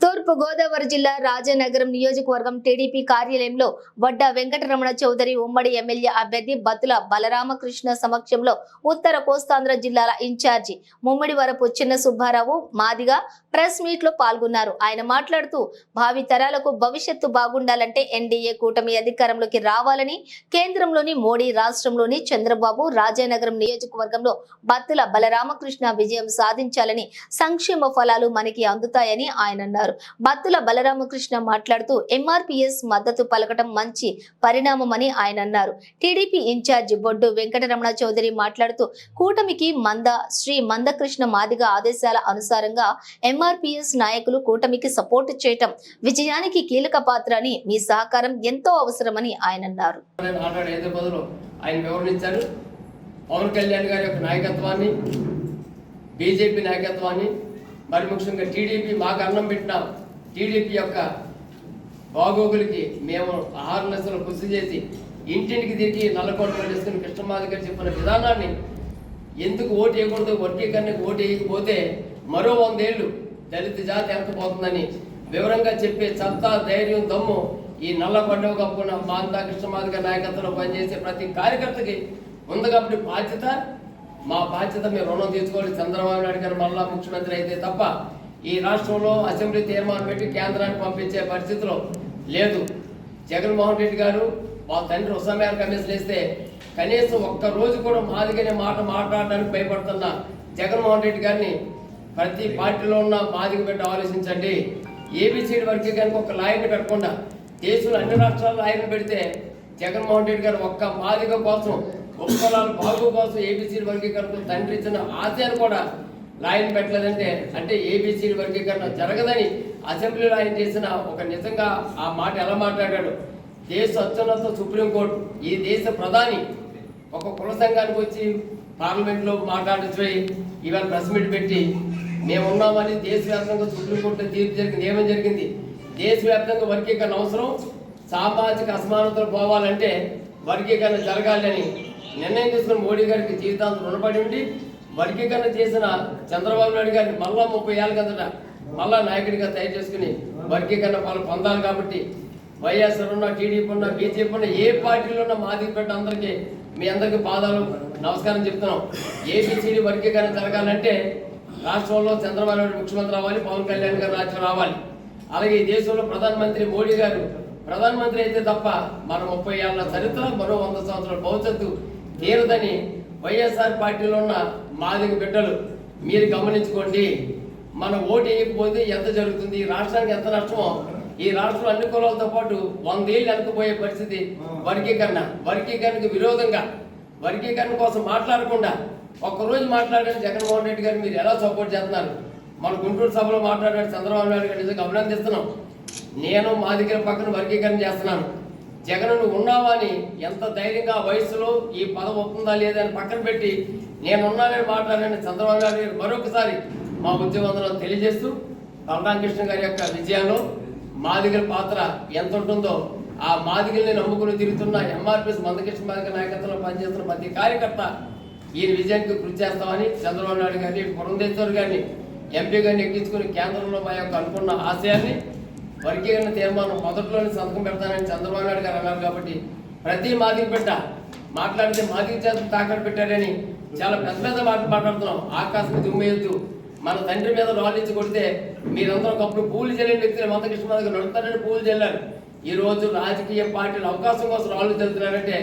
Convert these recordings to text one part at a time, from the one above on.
తూర్పు గోదావరి జిల్లా రాజానగరం నియోజకవర్గం టీడీపీ కార్యాలయంలో వడ్డ వెంకటరమణ చౌదరి ఉమ్మడి ఎమ్మెల్యే అభ్యర్థి బతుల బలరామకృష్ణ సమక్షంలో ఉత్తర కోస్తాంధ్ర జిల్లాల ఇన్ఛార్జి ముమ్మడి వరపు చిన్న సుబ్బారావు మాదిగా ప్రెస్ మీట్లో పాల్గొన్నారు. ఆయన మాట్లాడుతూ భావి తరాలకు భవిష్యత్తు బాగుండాలంటే ఎన్డీఏ కూటమి అధికారంలోకి రావాలని కేంద్రంలోని మోడీ రాష్ట్రంలోని చంద్రబాబు రాజానగరం నియోజకవర్గంలో బత్తుల బలరామకృష్ణ విజయం సాధించాలని సంక్షేమ ఫలాలు మనకి అందుతాయని ఆయన అన్నారు. బత్తుల బలరామకృష్ణ మాట్లాడుతూ ఎంఆర్పీఎస్ మద్దతు పలకటం మంచి పరిణామమని ఆయన అన్నారు. టీడీపీ ఇన్ఛార్జి బొడ్డు వెంకటరమణ చౌదరి మాట్లాడుతూ కూటమికి మంద శ్రీ మందకృష్ణ మాదిగ ఆదేశాల అనుసారంగా ఎంఆర్పీఎస్ నాయకులు కూటమికి సపోర్ట్ చేయటం విజయానికి కీలక పాత్ర అని మీ సహకారం ఎంతో అవసరమని ఆయన అన్నారు. పవన్ కళ్యాణ్ గారి యొక్క నాయకత్వాన్ని బీజేపీ నాయకత్వాన్ని మరి ముఖ్యంగా టీడీపీ మాకు అన్నం పెట్టిన. టీడీపీ యొక్క బాగోగులకి మేము ఆహార లక్షలు కృషి చేసి ఇంటింటికి తిరిగి నల్లకోటలు చేసుకుని కృష్ణమాధ గారు చెప్పిన విధానాన్ని ఎందుకు ఓటు వేయకూడదు? వర్గీకరణకు ఓటు వేయకపోతే మరో వందేళ్ళు దళిత జాతి వెనకపోతుందని వివరంగా చెప్పే సత్తా ధైర్యం దమ్ము ఈ నల్ల పండుగ కప్పుకున్న మాంతా కృష్ణమాధి గారి నాయకత్వంలో పనిచేసే ప్రతి కార్యకర్తకి ఉంది కాబట్టి బాధ్యత మా బాధ్యత మేము రుణం తీసుకోవాలి చంద్రబాబు నాయుడు గారు మళ్ళా ముఖ్యమంత్రి అయితే తప్ప ఈ రాష్ట్రంలో అసెంబ్లీ తీర్మానం పెట్టి కేంద్రానికి పంపించే పరిస్థితిలో లేదు. జగన్మోహన్ రెడ్డి గారు మా తండ్రి ఉసమేర కమిషన్ వేస్తే కనీసం ఒక్క రోజు కూడా మాదిగనే మాట మాట్లాడడానికి భయపడుతున్న జగన్మోహన్ రెడ్డి గారిని ప్రతి పార్టీలో ఉన్న మాదిగ బిడ్డ ఆలోచించండి. ఏబిసిడి వరకు కనుక ఒక లాయర్ని పెట్టకుండా దేశంలో అన్ని రాష్ట్రాల్లో లాయర్ని పెడితే జగన్మోహన్ రెడ్డి గారు ఒక్క మాదిగ కోసం ముక్కలాలు బాగు కోసం ఏబిసిడి వర్గీకరణ తండ్రి ఇచ్చిన ఆశయాన్ని కూడా లాయన్ పెట్టలేదంటే అంటే ఏబిసిడి వర్గీకరణ జరగదని అసెంబ్లీలో ఆయన చేసిన ఒక నిజంగా ఆ మాట ఎలా మాట్లాడాడు? దేశ అత్యున్నత సుప్రీంకోర్టు ఈ దేశ ప్రధాని ఒక కుల సంఘానికి వచ్చి పార్లమెంట్లో మాట్లాడచ్చు ఇవాళ ప్రెస్ మీట్ పెట్టి మేము ఉన్నామని దేశవ్యాప్తంగా సుప్రీంకోర్టులో తీర్పు జరిగింది ఏమని జరిగింది. దేశవ్యాప్తంగా వర్గీకరణ అవసరం. సామాజిక అసమానతలు పోవాలంటే వర్గీకరణ జరగాలని నిర్ణయం తీసుకున్న మోడీ గారికి జీవితాంతం రుణపడి ఉండి వర్గీకరణ చేసిన చంద్రబాబు నాయుడు గారిని మళ్ళా ముప్పై ఏళ్ళ కిందట మళ్ళా నాయకుడిగా తయారు చేసుకుని వర్గీకరణ వాళ్ళు పొందాలి కాబట్టి వైఎస్ఆర్ ఉన్న టీడీపీ ఉన్న బీజేపీ ఉన్న ఏ పార్టీలో ఉన్న మాదిరి పెట్ట అందరికీ మీ అందరికీ పాదాలు నమస్కారం చెప్తున్నాం. ఏబిసిడి వర్గీకరణ జరగాలంటే రాష్ట్రంలో చంద్రబాబు నాయుడు ముఖ్యమంత్రి రావాలి పవన్ కళ్యాణ్ గారు రాజ్యం రావాలి. అలాగే ఈ దేశంలో ప్రధానమంత్రి మోడీ గారు ప్రధానమంత్రి అయితే తప్ప మన ముప్పై ఏళ్ళ చరిత్ర మరో వంద సంవత్సరాల భవిష్యత్తు తీరదని వైఎస్ఆర్ పార్టీలో ఉన్న మాదిరి బిడ్డలు మీరు గమనించుకోండి మన ఓటు వేయకపోతే ఎంత జరుగుతుంది? ఈ రాష్ట్రానికి ఎంత నష్టమో? ఈ రాష్ట్రం అన్ని కులాలతో పాటు వందేళ్ళు వెనకపోయే పరిస్థితి వర్గీకరణ. వర్గీకరణకు విరోధంగా వర్గీకరణ కోసం మాట్లాడకుండా ఒక్కరోజు మాట్లాడారు జగన్మోహన్ రెడ్డి గారు మీరు ఎలా సపోర్ట్ చేస్తున్నారు? మన గుంటూరు సభలో మాట్లాడారు చంద్రబాబు నాయుడు గారు నిజంగా అభినందిస్తున్నాం. నేను మా దగ్గర పక్కన వర్గీకరణ చేస్తున్నాను. జగన్ నువ్వు ఉన్నావా అని ఎంత ధైర్యంగా వయసులో ఈ పదం ఒప్పుందా లేదా అని పక్కన పెట్టి నేను ఉన్నానని మాట్లాడాలని చంద్రబాబు నాయుడు గారు మరొకసారి మా ఉద్యమంలో తెలియజేస్తూ బలరామకృష్ణ గారి యొక్క విజయంలో మాదిగల పాత్ర ఎంత ఉంటుందో ఆ మాదిగల్ని నమ్ముకుని తిరుగుతున్న ఎంఆర్పిఎస్ మందకృష్ణ మాదిగ నాయకత్వంలో పనిచేస్తున్న ప్రతి కార్యకర్త ఈయన విజయానికి కృషి చేస్తామని చంద్రబాబు నాయుడు గారిని పురంధేశ్వర్ గారిని ఎంపీ గారిని ఎక్కించుకుని కేంద్రంలో మా యొక్క అనుకున్న ఆశయాన్ని వర్గీకరణ తీర్మానం మొదట్లోనే సంతకం పెడతానని చంద్రబాబు నాయుడు గారు అన్నారు కాబట్టి ప్రతి మాదిరి బిడ్డ మాట్లాడితే మాదిరి చేత తాకట్టు పెట్టారని చాలా పెద్ద పెద్ద మాటలు మాట్లాడుతున్నాం. ఆకాశం దుమ్మేయద్దు మన తండ్రి మీద రాలించి కొడితే మీరందరూ ఒకప్పుడు పూలు చెల్లిన వ్యక్తులు మందకృష్ణ దగ్గర నడుపుతారని పూలు చెల్లారు ఈ రోజు రాజకీయ పార్టీలు అవకాశం కోసం రాళ్ళు చెల్లుతున్నారంటే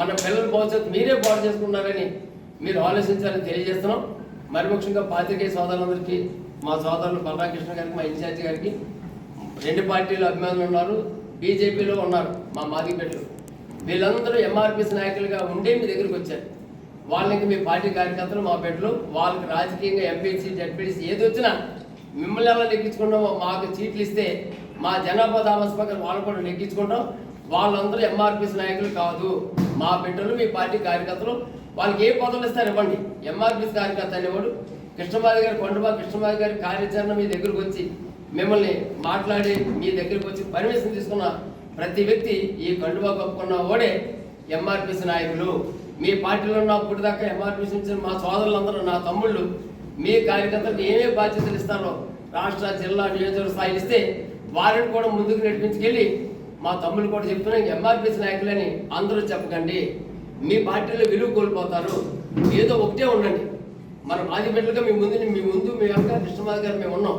మన పిల్లల భవిష్యత్తు మీరే పాటు చేసుకున్నారని మీరు ఆలోచించాలని తెలియజేస్తున్నాం. మరి ముఖ్యంగా పాత్రికేయ సోదరులందరికీ మా సోదరులు బలరామకృష్ణ గారికి మా ఇన్ఛార్జి గారికి రెండు పార్టీలు అభిమానులు ఉన్నారు బీజేపీలో ఉన్నారు మా మాదిపెట్లు వీళ్ళందరూ ఎంఆర్పిసి నాయకులుగా ఉండే మీ దగ్గరికి వచ్చారు. వాళ్ళకి మీ పార్టీ కార్యకర్తలు మా బిడ్డలు వాళ్ళకి రాజకీయంగా ఎంపీసీ జడ్పీసీ ఏది వచ్చినా మిమ్మల్ని ఎలా లెక్కించుకుంటాం మాకు సీట్లు ఇస్తే మా జనాభా దామస్ పక్కన వాళ్ళు కూడా లెక్కించుకుంటాం. వాళ్ళందరూ ఎంఆర్పిసి నాయకులు కాదు. మా బిడ్డలు మీ పార్టీ కార్యకర్తలు వాళ్ళకి ఏ పదవులు ఇస్తారు ఇవ్వండి. ఎంఆర్పిసి కార్యకర్త అనేవాడు కృష్ణమాది గారి కొండబా కృష్ణమాది గారి కార్యాచరణ మీ దగ్గరకు వచ్చి మిమ్మల్ని మాట్లాడి మీ దగ్గరికి వచ్చి పర్మిషన్ తీసుకున్న ప్రతి వ్యక్తి ఈ కండువా కప్పుకున్న ఓడే ఎంఆర్పిసి నాయకులు. మీ పార్టీలో ఉన్న అప్పుడు దాకా ఎంఆర్పిసి నుంచి మా సోదరులందరూ నా తమ్ముళ్ళు మీ కార్యకర్తలకు ఏమేమి బాధ్యతలు ఇస్తారో రాష్ట్ర జిల్లా నియోజకవర్గ స్థాయి ఇస్తే వారిని కూడా ముందుకు నడిపించుకెళ్ళి మా తమ్ముళ్ళు కూడా చెప్తున్నాం ఎంఆర్పిసి నాయకులని అందరూ చెప్పకండి. మీ పార్టీలో విలువ కోల్పోతారు. ఏదో ఒకటే ఉండండి. మనం మాజీ బిడ్డలుగా మీ ముందు మీ ముందు మీ యొక్క కృష్ణమాధ గారు మేము ఉన్నాం.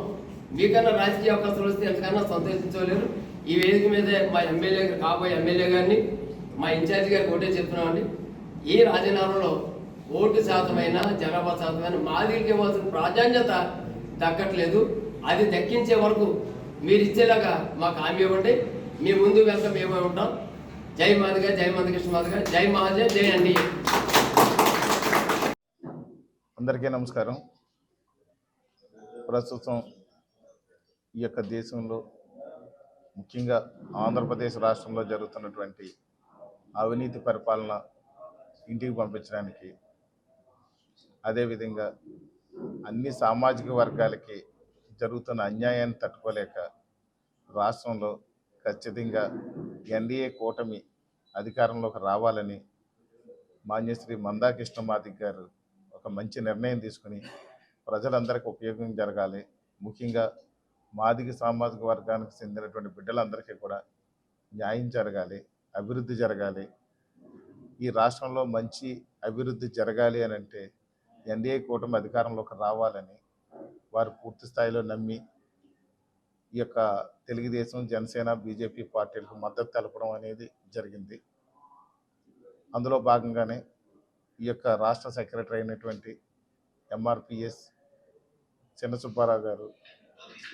మీకన్నా రాజకీయ అవకాశాలు వస్తే ఎంతకన్నా సంతోషించలేరు. ఈ వేదిక మీద మా ఎమ్మెల్యే కాబోయే ఎమ్మెల్యే గారిని మా ఇన్ఛార్జి గారికి ఒకటే చెప్తున్నామండి. ఈ రాజీనామాలో ఓటు శాతమైన జనాభా శాతమైన మాదిరికి ఇవ్వాల్సిన ప్రాధాన్యత దక్కట్లేదు. అది దక్కించే వరకు మీరు ఇచ్చేలాగా మాకు హామీ ఇవ్వండి. మీ ముందు వెనక మేమే ఉంటాం. జై మాదిగా జై మందకృష్ణ మాదిగ మాదిగా జై మహాజయ్ జై అండి అందరికీ నమస్కారం. ప్రస్తుతం ఈ యొక్క దేశంలో ముఖ్యంగా ఆంధ్రప్రదేశ్ రాష్ట్రంలో జరుగుతున్నటువంటి అవినీతి పరిపాలన ఇంటికి పంపించడానికి అదేవిధంగా అన్ని సామాజిక వర్గాలకి జరుగుతున్న అన్యాయాన్ని తట్టుకోలేక రాష్ట్రంలో ఖచ్చితంగా ఎన్డీఏ కూటమి అధికారంలోకి రావాలని మాన్యశ్రీ మందాకృష్ణ మాదిక్ గారు ఒక మంచి నిర్ణయం తీసుకుని ప్రజలందరికీ ఉపయోగం జరగాలి. ముఖ్యంగా మాదిగ సామాజిక వర్గానికి చెందినటువంటి బిడ్డలందరికీ కూడా న్యాయం జరగాలి అభివృద్ధి జరగాలి. ఈ రాష్ట్రంలో మంచి అభివృద్ధి జరగాలి అని అంటే ఎన్డీఏ కూటమి అధికారంలోకి రావాలని వారు పూర్తి స్థాయిలో నమ్మి ఈ యొక్క తెలుగుదేశం జనసేన బీజేపీ పార్టీలకు మద్దతు తెలపడం అనేది జరిగింది. అందులో భాగంగానే ఈ యొక్క రాష్ట్ర సెక్రటరీ అయినటువంటి ఎంఆర్పిఎస్ చిన్న సుబ్బారావు గారు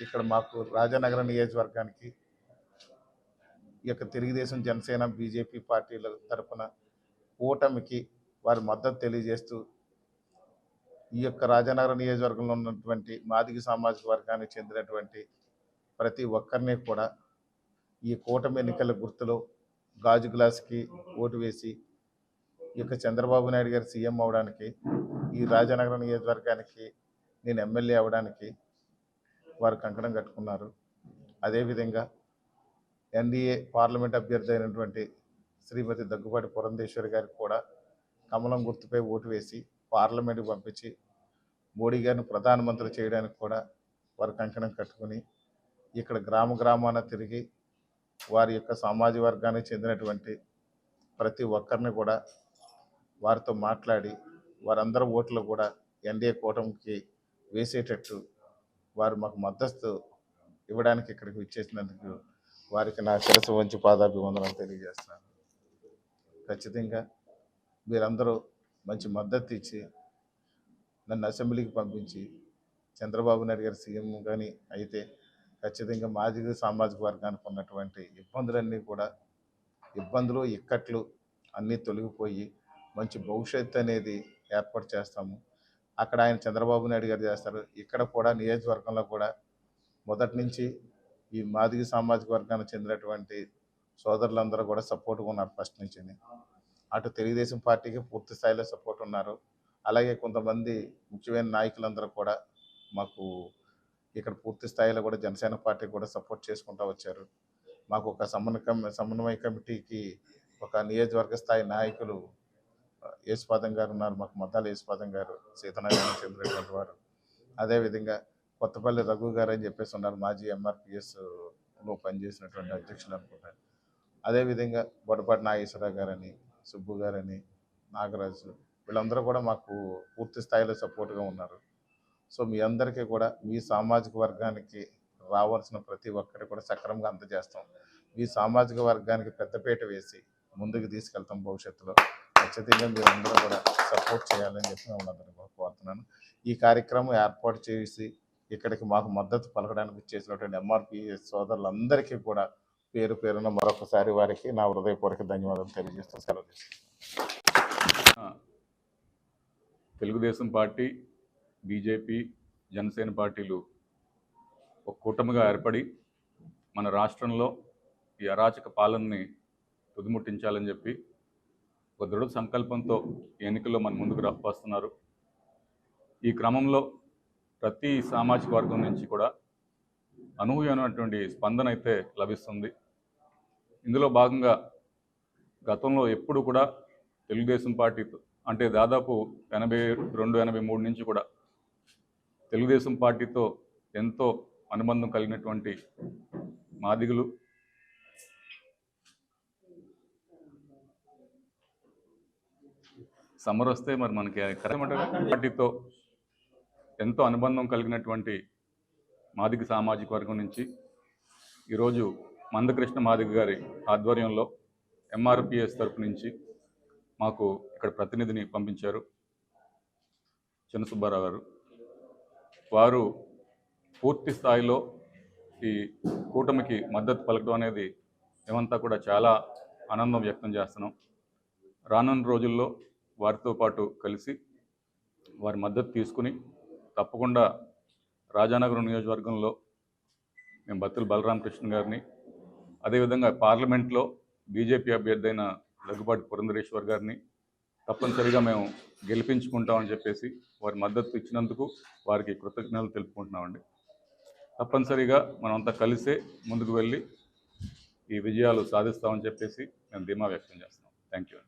ఇక్కడ మాకు రాజానగర నియోజకవర్గానికి ఈ యొక్క తెలుగుదేశం జనసేన బీజేపీ పార్టీల తరపున కూటమికి వారి మద్దతు తెలియజేస్తూ ఈ యొక్క రాజానగర నియోజకవర్గంలో ఉన్నటువంటి మాదిగ సామాజిక వర్గానికి చెందినటువంటి ప్రతి ఒక్కరిని కూడా ఈ కూటమి ఎన్నికల గుర్తులో గాజు గ్లాస్కి ఓటు వేసి ఈ యొక్క చంద్రబాబు నాయుడు గారు సీఎం అవడానికి ఈ రాజానగరం నియోజకవర్గానికి నేను ఎమ్మెల్యే అవడానికి వారు కంకణం కట్టుకున్నారు. అదేవిధంగా ఎన్డీఏ పార్లమెంట్ అభ్యర్థి అయినటువంటి శ్రీమతి దగ్గుబాటి పురంధేశ్వరి గారికి కూడా కమలం గుర్తుపై ఓటు వేసి పార్లమెంట్కి పంపించి మోడీ గారిని ప్రధానమంత్రి చేయడానికి కూడా వారు కంకణం కట్టుకుని ఇక్కడ గ్రామ గ్రామాన తిరిగి వారి యొక్క సామాజిక వర్గానికి చెందినటువంటి ప్రతి ఒక్కరిని కూడా వారితో మాట్లాడి వారందరి ఓట్లు కూడా ఎన్డీఏ కూటమికి వేసేటట్టు వారు మాకు మద్దతు ఇవ్వడానికి ఇక్కడికి ఇచ్చేసినందుకు వారికి నా శిరసు వంచి పాదాభివందనం తెలియజేస్తున్నాను. ఖచ్చితంగా మీరందరూ మంచి మద్దతు ఇచ్చి నన్ను అసెంబ్లీకి పంపించి చంద్రబాబు నాయుడు గారు సీఎం కానీ అయితే ఖచ్చితంగా మాదిగ సామాజిక వర్గానికి ఉన్నటువంటి ఇబ్బందులన్నీ కూడా ఇబ్బందులు ఇక్కట్లు అన్నీ తొలగిపోయి మంచి భవిష్యత్తు అనేది ఏర్పాటు చేస్తాము. అక్కడ ఆయన చంద్రబాబు నాయుడు గారు చేస్తారు. ఇక్కడ కూడా నియోజకవర్గంలో కూడా మొదటి నుంచి ఈ మాదిగ సామాజిక వర్గానికి చెందినటువంటి సోదరులందరూ కూడా సపోర్ట్గా ఉన్నారు ఫస్ట్ నుంచి అటు తెలుగుదేశం పార్టీకి పూర్తి స్థాయిలో సపోర్ట్ ఉన్నారు. అలాగే కొంతమంది ముఖ్యమైన నాయకులందరూ కూడా మాకు ఇక్కడ పూర్తి స్థాయిలో కూడా జనసేన పార్టీ కూడా సపోర్ట్ చేసుకుంటూ వచ్చారు. మాకు ఒక సమన్వయ కమి సమన్వయ కమిటీకి ఒక నియోజకవర్గ స్థాయి నాయకులు యేసుపాదం గారు ఉన్నారు. మాకు మద్దాల యేసుపాదం గారు సీతనారాయణ చెందినటువంటి వారు. అదేవిధంగా కొత్తపల్లి రఘు గారు అని చెప్పేసి ఉన్నారు. మాజీ ఎంఆర్పిఎస్లో పనిచేసినటువంటి అధ్యక్షులు అనుకుంటారు. అదేవిధంగా బొడపాటి నాగేశ్వరరావు గారని సుబ్బు గారని నాగరాజు వీళ్ళందరూ కూడా మాకు పూర్తి స్థాయిలో సపోర్ట్గా ఉన్నారు. సో మీ అందరికీ కూడా మీ సామాజిక వర్గానికి రావాల్సిన ప్రతి ఒక్కరికి కూడా సక్రమంగా అందజేస్తాం. మీ సామాజిక వర్గానికి పెద్దపీట వేసి ముందుకు తీసుకెళ్తాం భవిష్యత్తులో. ఖచ్చితంగా మీరు అందరూ కూడా సపోర్ట్ చేయాలని చెప్పి మిమ్మల్ని అందరినీ కోరుతున్నాను. ఈ కార్యక్రమం ఏర్పాటు చేసి ఇక్కడికి మాకు మద్దతు పలకడానికి చేసినటువంటి ఎంఆర్పి సోదరులందరికీ కూడా పేరు పేరున మరొకసారి వారికి నా హృదయపూర్వక ధన్యవాదాలు తెలియజేస్తూ సెలవు తెలుగుదేశం పార్టీ బీజేపీ జనసేన పార్టీలు ఒక కూటమిగా ఏర్పడి మన రాష్ట్రంలో ఈ అరాచక పాలనని తుదిముట్టించాలని చెప్పి ఒక దృఢ సంకల్పంతో ఎన్నికల్లో మన ముందుకు రా- వస్తున్నారు. ఈ క్రమంలో ప్రతి సామాజిక వర్గం నుంచి కూడా అనూహ్యమైనటువంటి స్పందన అయితే లభిస్తుంది. ఇందులో భాగంగా గతంలో ఎప్పుడు కూడా తెలుగుదేశం పార్టీతో అంటే దాదాపు ఎనభై రెండు ఎనభై మూడు నుంచి కూడా తెలుగుదేశం పార్టీతో ఎంతో అనుబంధం కలిగినటువంటి మాదిగులు సమ్మర్ వస్తే మరి మనకి పార్టీతో ఎంతో అనుబంధం కలిగినటువంటి మాదిగ సామాజిక వర్గం నుంచి ఈరోజు మందకృష్ణ మాదిగ గారి ఆధ్వర్యంలో ఎంఆర్పిఎస్ తరపు నుంచి మాకు ఇక్కడ ప్రతినిధిని పంపించారు చిన్న సుబ్బారావు గారు. వారు పూర్తి స్థాయిలో ఈ కూటమికి మద్దతు పలకడం అనేది మేమంతా కూడా చాలా ఆనందం వ్యక్తం చేస్తున్నాం. రానున్న రోజుల్లో వారితో పాటు కలిసి వారి మద్దతు తీసుకుని తప్పకుండా రాజానగరం నియోజకవర్గంలో మేము బత్తుల బలరామకృష్ణ గారిని అదేవిధంగా పార్లమెంట్లో బీజేపీ అభ్యర్థి అయిన దగ్గుబాటి పురంధరేశ్వర్ గారిని తప్పనిసరిగా మేము గెలిపించుకుంటామని చెప్పేసి వారి మద్దతు ఇచ్చినందుకు వారికి కృతజ్ఞతలు తెలుపుకుంటున్నామండి. తప్పనిసరిగా మనమంతా కలిసే ముందుకు వెళ్ళి ఈ విజయాలు సాధిస్తామని చెప్పేసి మేము ధీమా వ్యక్తం చేస్తున్నాం. Thank you